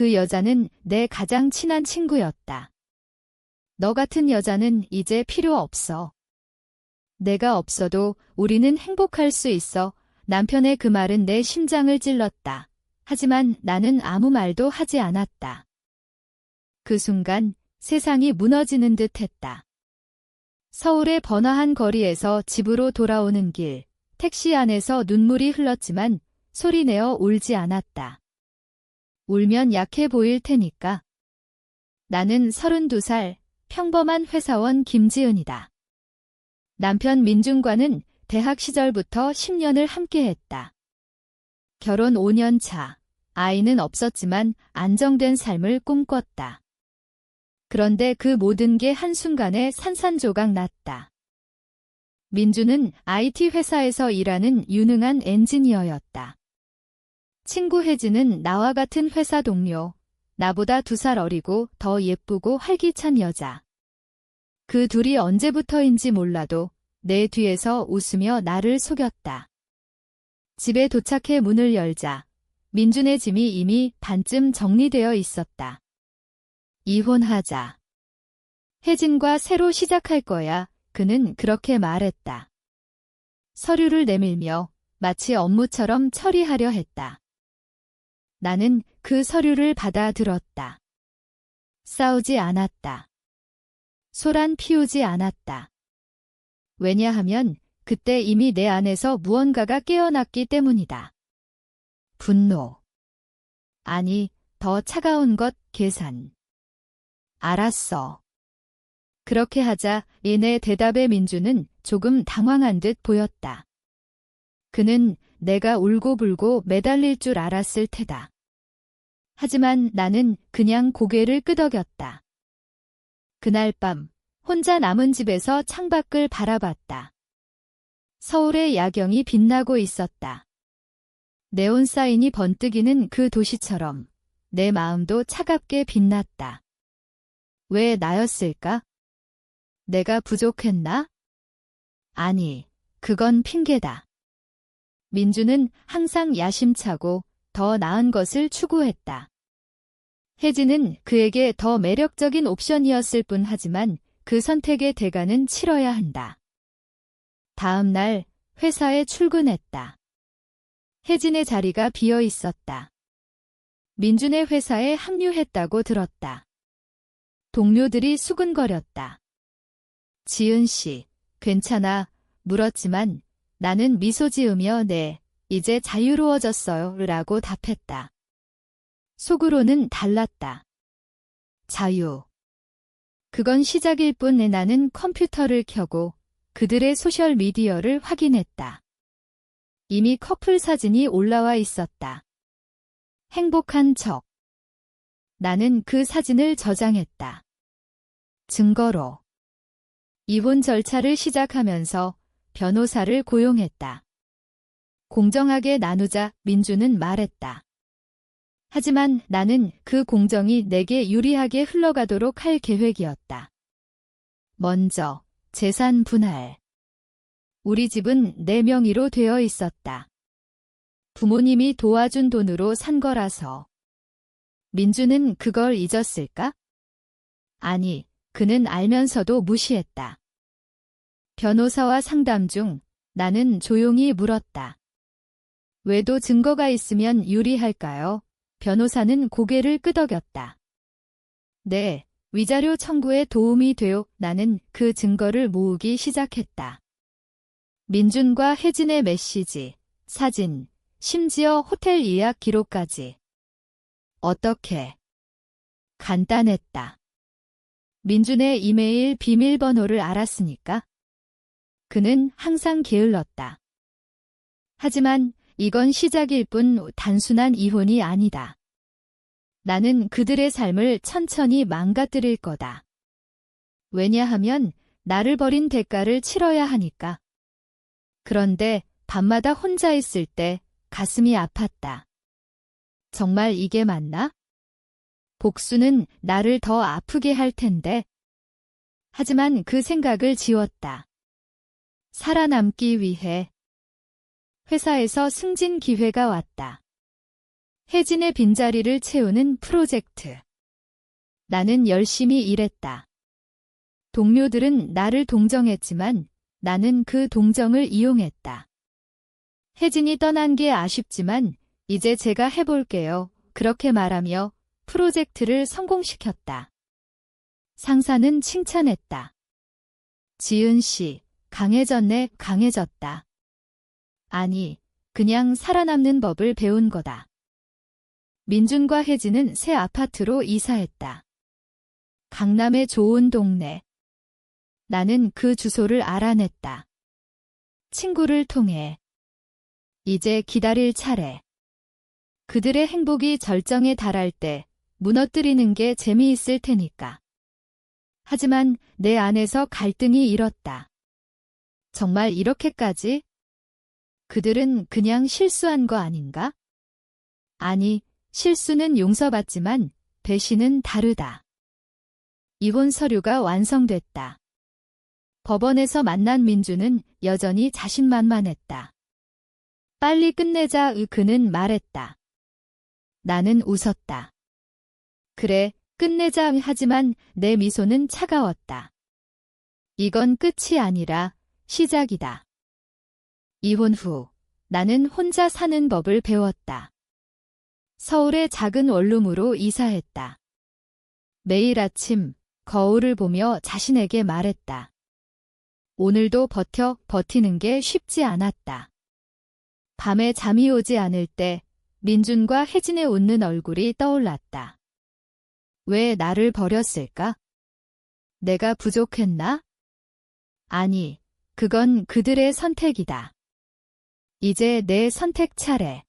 그 여자는 내 가장 친한 친구였다. 너 같은 여자는 이제 필요 없어. 내가 없어도 우리는 행복할 수 있어. 남편의 그 말은 내 심장을 찔렀다. 하지만 나는 아무 말도 하지 않았다. 그 순간 세상이 무너지는 듯 했다. 서울의 번화한 거리에서 집으로 돌아오는 길, 택시 안에서 눈물이 흘렀지만 소리내어 울지 않았다. 울면 약해 보일 테니까. 나는 32살 평범한 회사원 김지은이다. 남편 민중과는 대학 시절부터 10년을 함께했다. 결혼 5년 차, 아이는 없었지만 안정된 삶을 꿈꿨다. 그런데 그 모든 게 한순간에 산산조각 났다. 민주는 IT 회사에서 일하는 유능한 엔지니어였다. 친구 혜진은 나와 같은 회사 동료, 나보다 두 살 어리고 더 예쁘고 활기찬 여자. 그 둘이 언제부터인지 몰라도 내 뒤에서 웃으며 나를 속였다. 집에 도착해 문을 열자 민준의 짐이 이미 반쯤 정리되어 있었다. 이혼하자. 혜진과 새로 시작할 거야. 그는 그렇게 말했다. 서류를 내밀며 마치 업무처럼 처리하려 했다. 나는 그 서류를 받아들었다. 싸우지 않았다. 소란 피우지 않았다. 왜냐하면 그때 이미 내 안에서 무언가가 깨어났기 때문이다. 분노. 아니, 더 차가운 것, 계산. 알았어. 그렇게 하자 이내 대답의 민주는 조금 당황한 듯 보였다. 그는 내가 울고불고 매달릴 줄 알았을 테다. 하지만 나는 그냥 고개를 끄덕였다. 그날 밤 혼자 남은 집에서 창밖을 바라봤다. 서울의 야경이 빛나고 있었다. 네온 사인이 번뜩이는 그 도시처럼 내 마음도 차갑게 빛났다. 왜 나였을까? 내가 부족했나? 아니, 그건 핑계다. 민주는 항상 야심차고 더 나은 것을 추구했다. 혜진은 그에게 더 매력적인 옵션이었을 뿐 하지만 그 선택의 대가는 치러야 한다. 다음 날 회사에 출근했다. 혜진의 자리가 비어 있었다. 민준의 회사에 합류했다고 들었다. 동료들이 수근거렸다. 지은 씨, 괜찮아, 물었지만 나는 미소 지으며 네, 이제 자유로워졌어요 라고 답했다. 속으로는 달랐다. 자유. 그건 시작일 뿐 나는 컴퓨터를 켜고 그들의 소셜미디어를 확인했다. 이미 커플 사진이 올라와 있었다. 행복한 척. 나는 그 사진을 저장했다. 증거로. 이혼 절차를 시작하면서 변호사를 고용했다. 공정하게 나누자 민주는 말했다. 하지만 나는 그 공정이 내게 유리하게 흘러가도록 할 계획이었다. 먼저 재산 분할. 우리 집은 내 명의로 되어 있었다. 부모님이 도와준 돈으로 산 거라서. 민주는 그걸 잊었을까? 아니, 그는 알면서도 무시했다. 변호사와 상담 중 나는 조용히 물었다. 외도 증거가 있으면 유리할까요? 변호사는 고개를 끄덕였다. 네, 위자료 청구에 도움이 되어 나는 그 증거를 모으기 시작했다. 민준과 혜진의 메시지, 사진, 심지어 호텔 예약 기록까지. 어떻게? 간단했다. 민준의 이메일 비밀번호를 알았으니까. 그는 항상 게을렀다. 하지만 이건 시작일 뿐 단순한 이혼이 아니다. 나는 그들의 삶을 천천히 망가뜨릴 거다. 왜냐하면 나를 버린 대가를 치러야 하니까. 그런데 밤마다 혼자 있을 때 가슴이 아팠다. 정말 이게 맞나? 복수는 나를 더 아프게 할 텐데. 하지만 그 생각을 지웠다. 살아남기 위해 회사에서 승진 기회가 왔다. 혜진의 빈자리를 채우는 프로젝트. 나는 열심히 일했다. 동료들은 나를 동정했지만 나는 그 동정을 이용했다. 혜진이 떠난 게 아쉽지만 이제 제가 해볼게요. 그렇게 말하며 프로젝트를 성공시켰다. 상사는 칭찬했다. 지은 씨, 강해졌네, 강해졌다. 아니, 그냥 살아남는 법을 배운 거다. 민준과 혜진은 새 아파트로 이사했다. 강남의 좋은 동네. 나는 그 주소를 알아냈다. 친구를 통해. 이제 기다릴 차례. 그들의 행복이 절정에 달할 때 무너뜨리는 게 재미있을 테니까. 하지만 내 안에서 갈등이 일었다. 정말 이렇게까지? 그들은 그냥 실수한 거 아닌가? 아니, 실수는 용서받지만 배신은 다르다. 이혼 서류가 완성됐다. 법원에서 만난 민주는 여전히 자신만만했다. 빨리 끝내자 의 그는 말했다. 나는 웃었다. 그래, 끝내자 하지만 내 미소는 차가웠다. 이건 끝이 아니라 시작이다. 이혼 후 나는 혼자 사는 법을 배웠다. 서울의 작은 원룸으로 이사했다. 매일 아침 거울을 보며 자신에게 말했다. 오늘도 버텨 버티는 게 쉽지 않았다. 밤에 잠이 오지 않을 때 민준과 혜진의 웃는 얼굴이 떠올랐다. 왜 나를 버렸을까? 내가 부족했나? 아니, 그건 그들의 선택이다. 이제 내 선택 차례.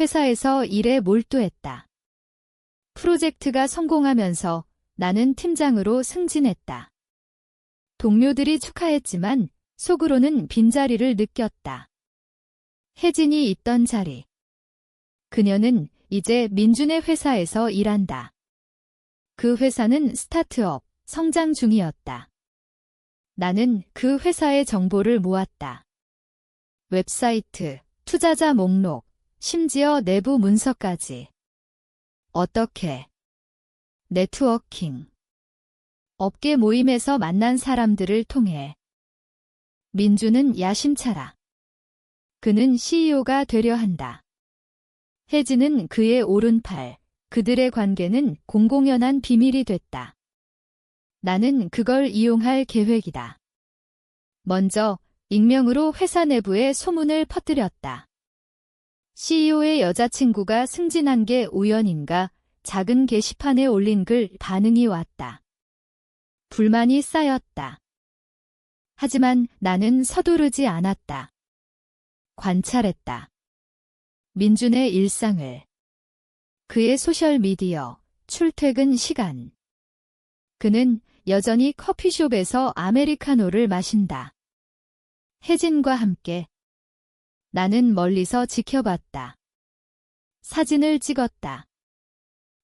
회사에서 일에 몰두했다. 프로젝트가 성공하면서 나는 팀장으로 승진했다. 동료들이 축하했지만 속으로는 빈자리를 느꼈다. 혜진이 있던 자리. 그녀는 이제 민준의 회사에서 일한다. 그 회사는 스타트업, 성장 중이었다. 나는 그 회사의 정보를 모았다. 웹사이트, 투자자 목록, 심지어 내부 문서까지. 어떻게? 네트워킹. 업계 모임에서 만난 사람들을 통해. 민주는 야심차라. 그는 CEO가 되려 한다. 혜진은 그의 오른팔, 그들의 관계는 공공연한 비밀이 됐다. 나는 그걸 이용할 계획이다. 먼저 익명으로 회사 내부에 소문을 퍼뜨렸다. CEO의 여자친구가 승진한 게 우연인가 작은 게시판에 올린 글 반응이 왔다. 불만이 쌓였다. 하지만 나는 서두르지 않았다. 관찰했다. 민준의 일상을. 그의 소셜미디어, 출퇴근 시간. 그는 여전히 커피숍에서 아메리카노를 마신다. 혜진과 함께. 나는 멀리서 지켜봤다. 사진을 찍었다.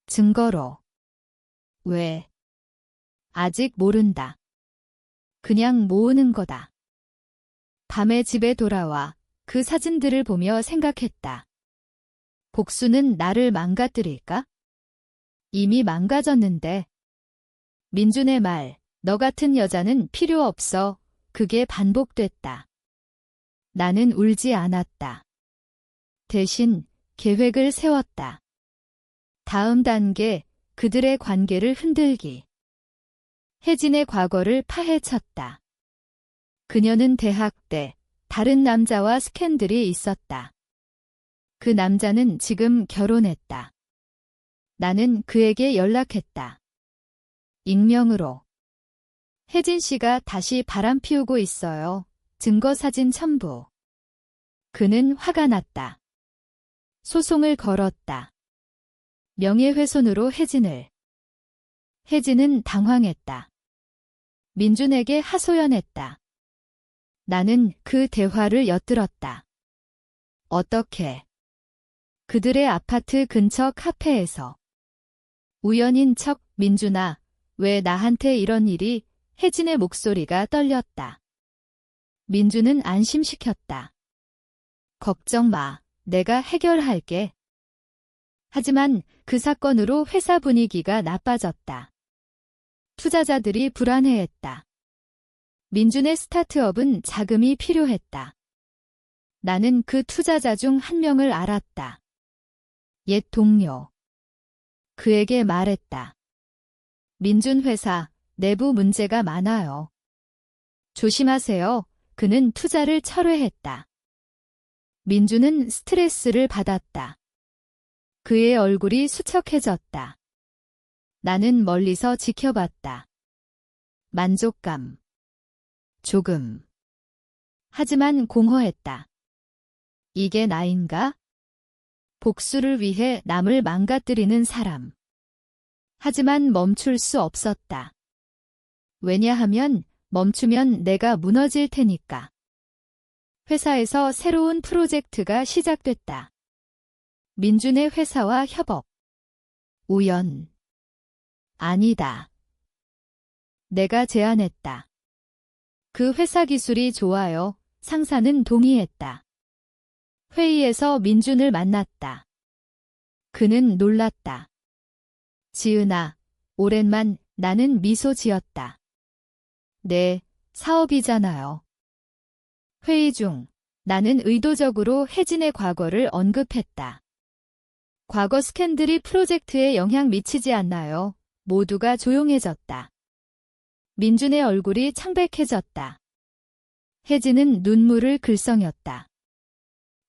증거로. 왜? 아직 모른다. 그냥 모으는 거다. 밤에 집에 돌아와 그 사진들을 보며 생각했다. 복수는 나를 망가뜨릴까? 이미 망가졌는데. 민준의 말, 너 같은 여자는 필요 없어. 그게 반복됐다. 나는 울지 않았다. 대신 계획을 세웠다. 다음 단계, 그들의 관계를 흔들기. 혜진의 과거를 파헤쳤다. 그녀는 대학 때 다른 남자와 스캔들이 있었다. 그 남자는 지금 결혼했다. 나는 그에게 연락했다. 익명으로. 혜진 씨가 다시 바람 피우고 있어요. 증거 사진 첨부. 그는 화가 났다. 소송을 걸었다. 명예훼손으로 혜진을. 혜진은 당황했다. 민준에게 하소연했다. 나는 그 대화를 엿들었다. 어떻게? 그들의 아파트 근처 카페에서. 우연인 척 민준아, 왜 나한테 이런 일이 혜진의 목소리가 떨렸다. 민준은 안심시켰다. 걱정 마, 내가 해결할게. 하지만 그 사건으로 회사 분위기가 나빠졌다. 투자자들이 불안해했다. 민준의 스타트업은 자금이 필요했다. 나는 그 투자자 중 한 명을 알았다. 옛 동료. 그에게 말했다. 민준 회사 내부 문제가 많아요. 조심하세요. 그는 투자를 철회했다. 민준은 스트레스를 받았다. 그의 얼굴이 수척해졌다. 나는 멀리서 지켜봤다. 만족감. 조금. 하지만 공허했다. 이게 나인가? 복수를 위해 남을 망가뜨리는 사람. 하지만 멈출 수 없었다. 왜냐하면 멈추면 내가 무너질 테니까. 회사에서 새로운 프로젝트가 시작됐다. 민준의 회사와 협업. 우연. 아니다. 내가 제안했다. 그 회사 기술이 좋아요. 상사는 동의했다. 회의에서 민준을 만났다. 그는 놀랐다. 지은아, 오랜만 나는 미소 지었다. 네, 사업이잖아요. 회의 중 나는 의도적으로 혜진의 과거를 언급했다. 과거 스캔들이 프로젝트에 영향 미치지 않나요? 모두가 조용해졌다. 민준의 얼굴이 창백해졌다. 혜진은 눈물을 글썽였다.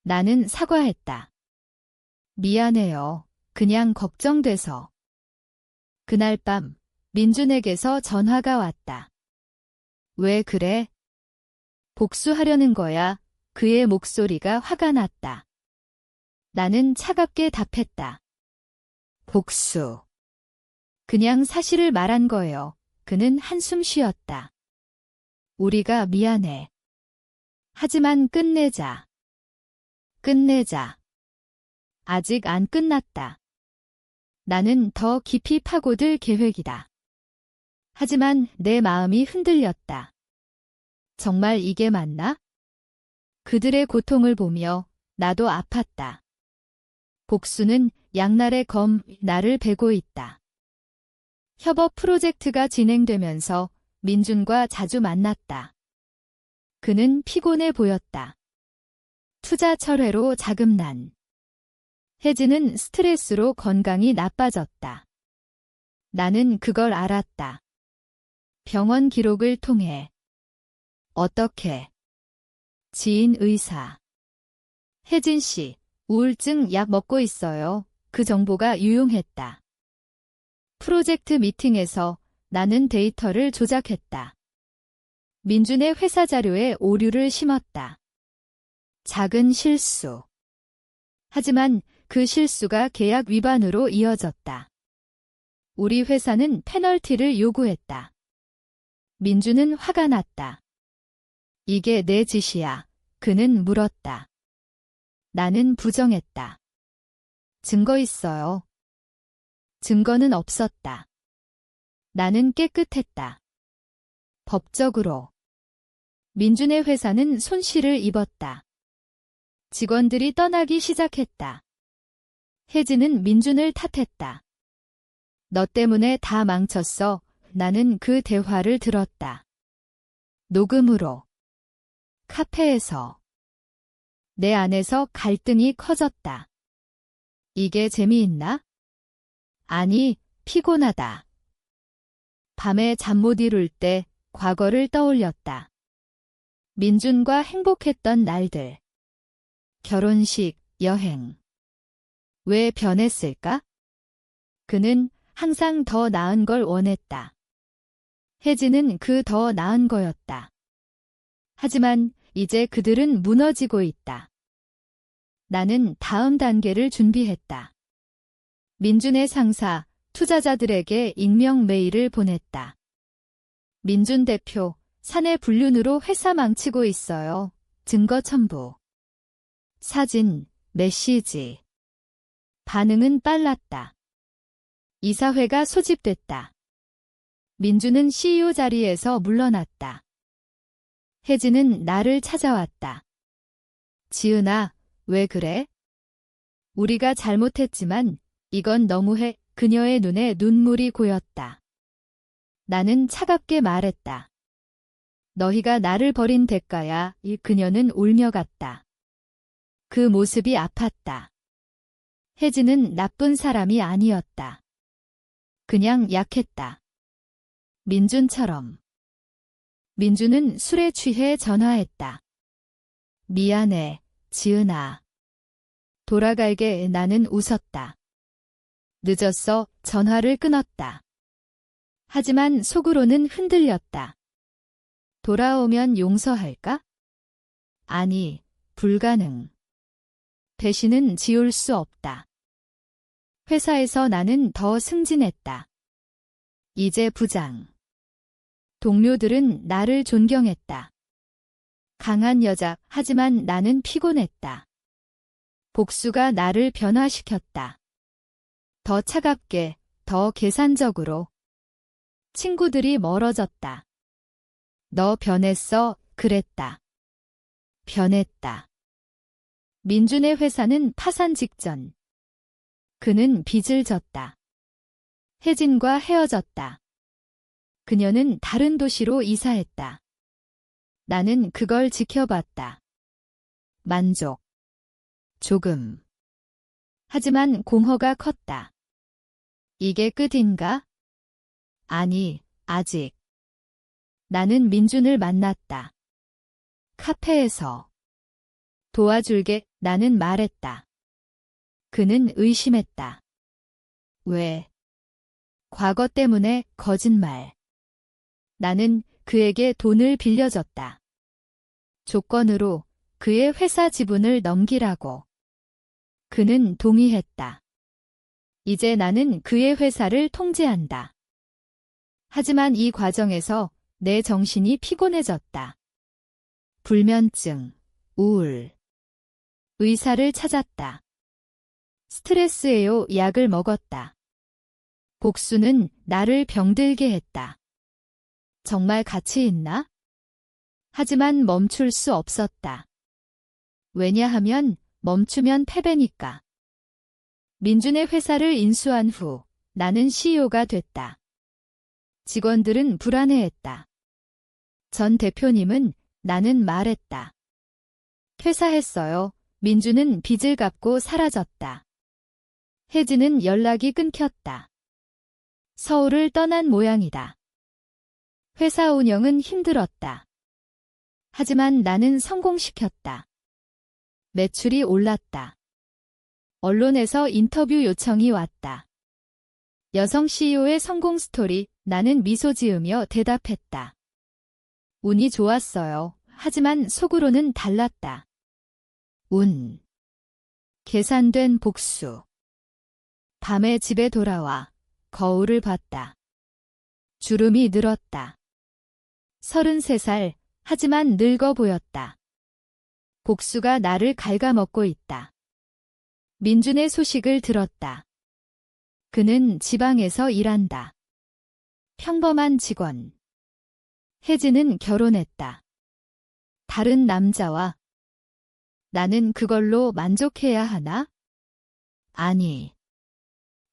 나는 사과했다. 미안해요. 그냥 걱정돼서. 그날 밤 민준에게서 전화가 왔다. 왜 그래? 복수하려는 거야. 그의 목소리가 화가 났다. 나는 차갑게 답했다. 복수. 그냥 사실을 말한 거예요. 그는 한숨 쉬었다. 우리가 미안해. 하지만 끝내자. 끝내자. 아직 안 끝났다. 나는 더 깊이 파고들 계획이다. 하지만 내 마음이 흔들렸다. 정말 이게 맞나? 그들의 고통을 보며 나도 아팠다. 복수는 양날의 검, 나를 베고 있다. 협업 프로젝트가 진행되면서 민준과 자주 만났다. 그는 피곤해 보였다. 투자 철회로 자금난. 혜진은 스트레스로 건강이 나빠졌다. 나는 그걸 알았다. 병원 기록을 통해. 어떻게? 지인 의사. 혜진 씨, 우울증 약 먹고 있어요. 그 정보가 유용했다. 프로젝트 미팅에서 나는 데이터를 조작했다. 민준의 회사 자료에 오류를 심었다. 작은 실수. 하지만 그 실수가 계약 위반으로 이어졌다. 우리 회사는 페널티를 요구했다. 민주는 화가 났다. 이게 내 짓이야. 그는 물었다. 나는 부정했다. 증거 있어요. 증거는 없었다. 나는 깨끗했다. 법적으로. 민준의 회사는 손실을 입었다. 직원들이 떠나기 시작했다. 혜진은 민준을 탓했다. 너 때문에 다 망쳤어. 나는 그 대화를 들었다. 녹음으로. 카페에서. 내 안에서 갈등이 커졌다. 이게 재미있나? 아니, 피곤하다. 밤에 잠 못 이룰 때 과거를 떠올렸다. 민준과 행복했던 날들. 결혼식, 여행. 왜 변했을까? 그는 항상 더 나은 걸 원했다. 혜진은 그 더 나은 거였다. 하지만 이제 그들은 무너지고 있다. 나는 다음 단계를 준비했다. 민준의 상사, 투자자들에게 익명 메일을 보냈다. 민준 대표, 사내 불륜으로 회사 망치고 있어요. 증거 첨부. 사진, 메시지. 반응은 빨랐다. 이사회가 소집됐다. 민주는 CEO 자리에서 물러났다. 혜진은 나를 찾아왔다. 지은아, 왜 그래? 우리가 잘못했지만 이건 너무해. 그녀의 눈에 눈물이 고였다. 나는 차갑게 말했다. 너희가 나를 버린 대가야. 이 그녀는 울며 갔다. 그 모습이 아팠다. 혜진은 나쁜 사람이 아니었다. 그냥 약했다. 민준처럼. 민준은 술에 취해 전화했다. 미안해, 지은아. 돌아갈게 나는 웃었다. 늦었어, 전화를 끊었다. 하지만 속으로는 흔들렸다. 돌아오면 용서할까? 아니, 불가능. 배신은 지울 수 없다. 회사에서 나는 더 승진했다. 이제 부장. 동료들은 나를 존경했다. 강한 여자, 하지만 나는 피곤했다. 복수가 나를 변화시켰다. 더 차갑게, 더 계산적으로. 친구들이 멀어졌다. 너 변했어, 그랬다. 변했다. 민준의 회사는 파산 직전. 그는 빚을 졌다. 혜진과 헤어졌다. 그녀는 다른 도시로 이사했다. 나는 그걸 지켜봤다. 만족. 조금. 하지만 공허가 컸다. 이게 끝인가? 아니, 아직. 나는 민준을 만났다. 카페에서. 도와줄게, 나는 말했다. 그는 의심했다. 왜? 과거 때문에 거짓말. 나는 그에게 돈을 빌려줬다. 조건으로 그의 회사 지분을 넘기라고. 그는 동의했다. 이제 나는 그의 회사를 통제한다. 하지만 이 과정에서 내 정신이 피곤해졌다. 불면증, 우울. 의사를 찾았다. 스트레스에요 약을 먹었다. 복수는 나를 병들게 했다. 정말 가치 있나? 하지만 멈출 수 없었다. 왜냐하면 멈추면 패배니까. 민준의 회사를 인수한 후 나는 CEO가 됐다. 직원들은 불안해했다. 전 대표님은 나는 말했다. 퇴사했어요. 민준은 빚을 갚고 사라졌다. 혜진은 연락이 끊겼다. 서울을 떠난 모양이다. 회사 운영은 힘들었다. 하지만 나는 성공시켰다. 매출이 올랐다. 언론에서 인터뷰 요청이 왔다. 여성 CEO의 성공 스토리, 나는 미소 지으며 대답했다. 운이 좋았어요. 하지만 속으로는 달랐다. 운. 계산된 복수. 밤에 집에 돌아와 거울을 봤다. 주름이 늘었다. 33살, 하지만 늙어 보였다. 복수가 나를 갉아먹고 있다. 민준의 소식을 들었다. 그는 지방에서 일한다. 평범한 직원. 혜진은 결혼했다. 다른 남자와 나는 그걸로 만족해야 하나? 아니.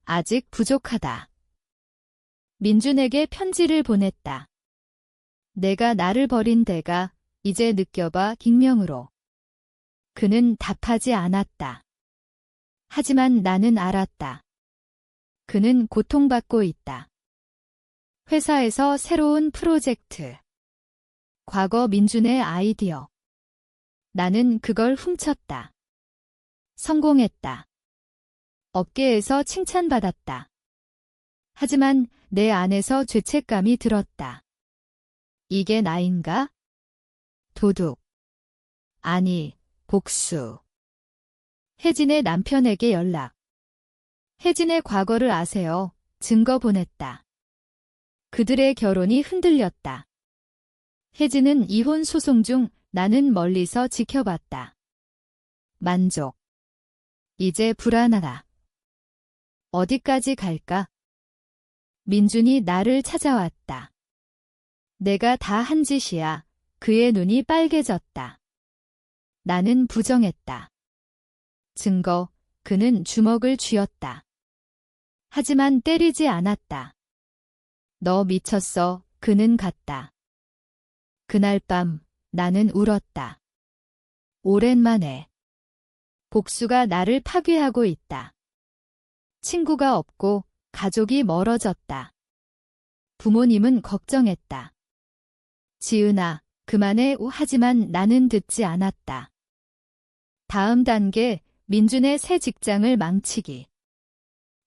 아직 부족하다. 민준에게 편지를 보냈다. 내가 나를 버린 데가 이제 느껴봐 익명으로. 그는 답하지 않았다. 하지만 나는 알았다. 그는 고통받고 있다. 회사에서 새로운 프로젝트. 과거 민준의 아이디어. 나는 그걸 훔쳤다. 성공했다. 업계에서 칭찬받았다. 하지만 내 안에서 죄책감이 들었다. 이게 나인가? 도둑. 아니, 복수. 혜진의 남편에게 연락. 혜진의 과거를 아세요. 증거 보냈다. 그들의 결혼이 흔들렸다. 혜진은 이혼 소송 중 나는 멀리서 지켜봤다. 만족. 이제 불안하다. 어디까지 갈까? 민준이 나를 찾아왔다. 내가 다 한 짓이야. 그의 눈이 빨개졌다. 나는 부정했다. 증거, 그는 주먹을 쥐었다. 하지만 때리지 않았다. 너 미쳤어. 그는 갔다. 그날 밤 나는 울었다. 오랜만에 복수가 나를 파괴하고 있다. 친구가 없고 가족이 멀어졌다. 부모님은 걱정했다. 지은아, 그만해 하지만 나는 듣지 않았다. 다음 단계, 민준의 새 직장을 망치기.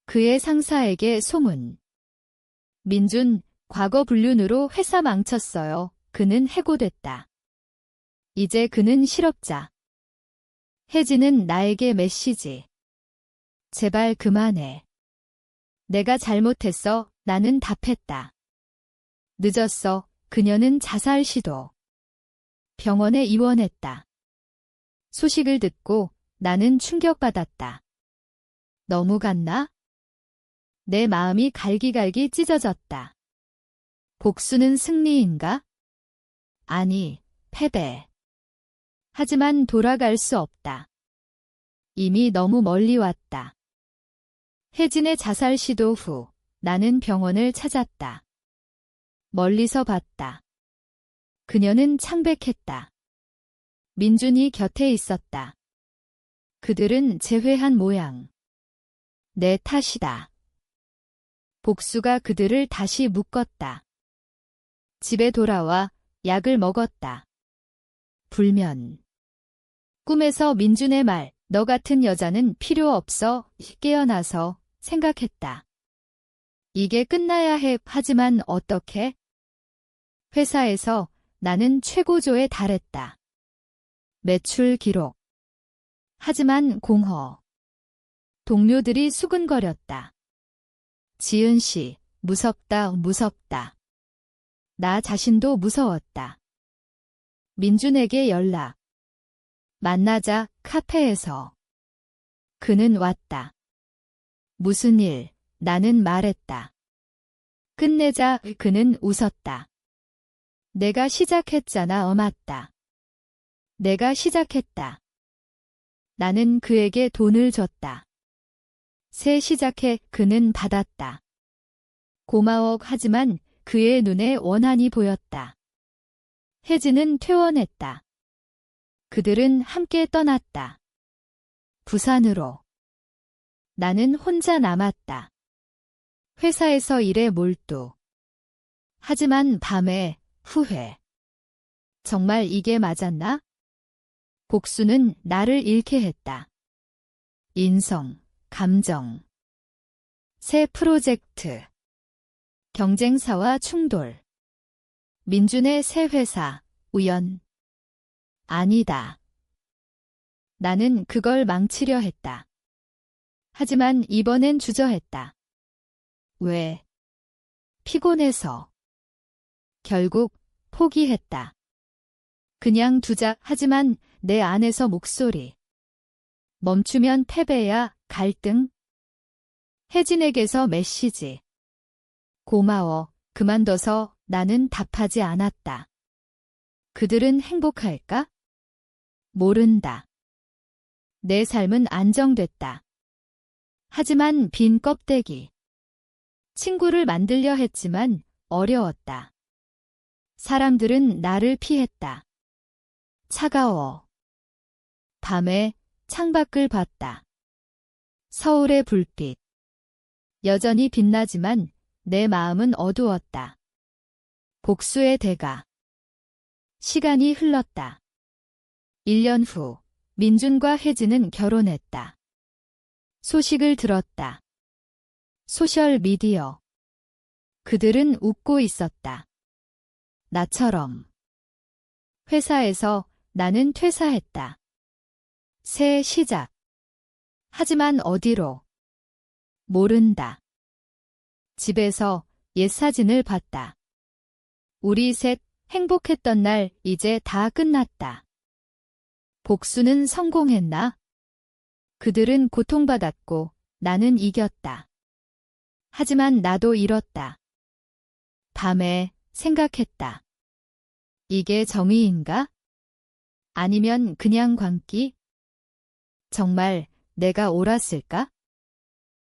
그의 상사에게 소문. 민준, 과거 불륜으로 회사 망쳤어요. 그는 해고됐다. 이제 그는 실업자. 혜진은 나에게 메시지. 제발 그만해. 내가 잘못했어. 나는 답했다. 늦었어. 그녀는 자살 시도. 병원에 입원했다. 소식을 듣고 나는 충격받았다. 너무 갔나? 내 마음이 갈기갈기 찢어졌다. 복수는 승리인가? 아니, 패배. 하지만 돌아갈 수 없다. 이미 너무 멀리 왔다. 혜진의 자살 시도 후 나는 병원을 찾았다. 멀리서 봤다. 그녀는 창백했다. 민준이 곁에 있었다. 그들은 재회한 모양. 내 탓이다. 복수가 그들을 다시 묶었다. 집에 돌아와 약을 먹었다. 불면. 꿈에서 민준의 말, 너 같은 여자는 필요 없어, 깨어나서 생각했다. 이게 끝나야 해, 하지만 어떻게? 회사에서 나는 최고조에 달했다. 매출 기록. 하지만 공허. 동료들이 수근거렸다. 지은 씨, 무섭다, 무섭다. 나 자신도 무서웠다. 민준에게 연락. 만나자, 카페에서. 그는 왔다. 무슨 일, 나는 말했다. 끝내자, 그는 웃었다. 내가 시작했잖아, 어 맞다. 내가 시작했다. 나는 그에게 돈을 줬다. 새 시작해 그는 받았다. 고마워 하지만 그의 눈에 원한이 보였다. 혜진은 퇴원했다. 그들은 함께 떠났다. 부산으로. 나는 혼자 남았다. 회사에서 일에 몰두. 하지만 밤에 후회. 정말 이게 맞았나? 복수는 나를 잃게 했다. 인성, 감정. 새 프로젝트. 경쟁사와 충돌. 민준의 새 회사, 우연. 아니다. 나는 그걸 망치려 했다. 하지만 이번엔 주저했다. 왜? 피곤해서. 결국 포기했다. 그냥 두자 하지만 내 안에서 목소리. 멈추면 패배야 갈등. 혜진에게서 메시지. 고마워. 그만둬서 나는 답하지 않았다. 그들은 행복할까? 모른다. 내 삶은 안정됐다. 하지만 빈 껍데기. 친구를 만들려 했지만 어려웠다. 사람들은 나를 피했다. 차가워. 밤에 창밖을 봤다. 서울의 불빛. 여전히 빛나지만 내 마음은 어두웠다. 복수의 대가. 시간이 흘렀다. 1년 후 민준과 혜진은 결혼했다. 소식을 들었다. 소셜 미디어. 그들은 웃고 있었다. 나처럼. 회사에서 나는 퇴사했다. 새 시작. 하지만 어디로? 모른다. 집에서 옛 사진을 봤다. 우리 셋 행복했던 날 이제 다 끝났다. 복수는 성공했나? 그들은 고통받았고 나는 이겼다. 하지만 나도 잃었다. 밤에 생각했다. 이게 정의인가? 아니면 그냥 광기? 정말 내가 옳았을까?